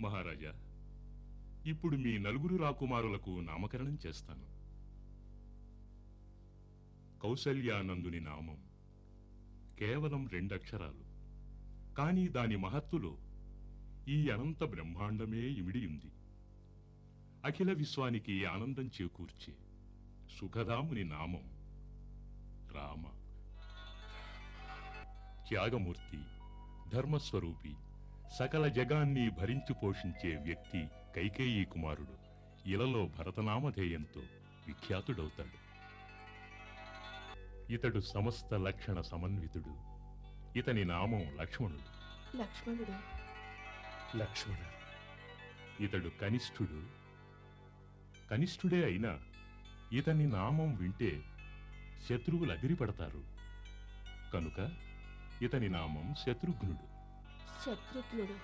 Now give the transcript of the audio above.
మహారాజా ఇప్పుడు మీ నలుగురు రాకుమారులకు నామకరణం చేస్తాను. కౌసల్యానందుని నామం కేవలం రెండక్షరాలు కానీ దాని మహత్తులో ఈ అనంత బ్రహ్మాండమే ఇమిడి ఉంది. అఖిల విశ్వానికి ఆనందం చేకూర్చే సుఖదాముని నామం రామ. త్యాగమూర్తి ధర్మస్వరూపి సకల జగాన్ని భరించి పోషించే వ్యక్తి కైకేయీ కుమారుడు. ఇలలో భరతనామధేయంతో విఖ్యాతుడవుతాడు. ఇతడు సమస్త లక్షణ సమన్వితుడు. ఇతని నామం లక్ష్మణుడు. లక్ష్మణుడు. లక్ష్మణ ఇతడు కనిష్ఠుడు. కనిష్ఠుడే అయినా ఇతని నామం వింటే శత్రువులు అదిరిపడతారు. కనుక ఇతని నామం శత్రుఘ్నుడు. శత్రుఘ్నుడు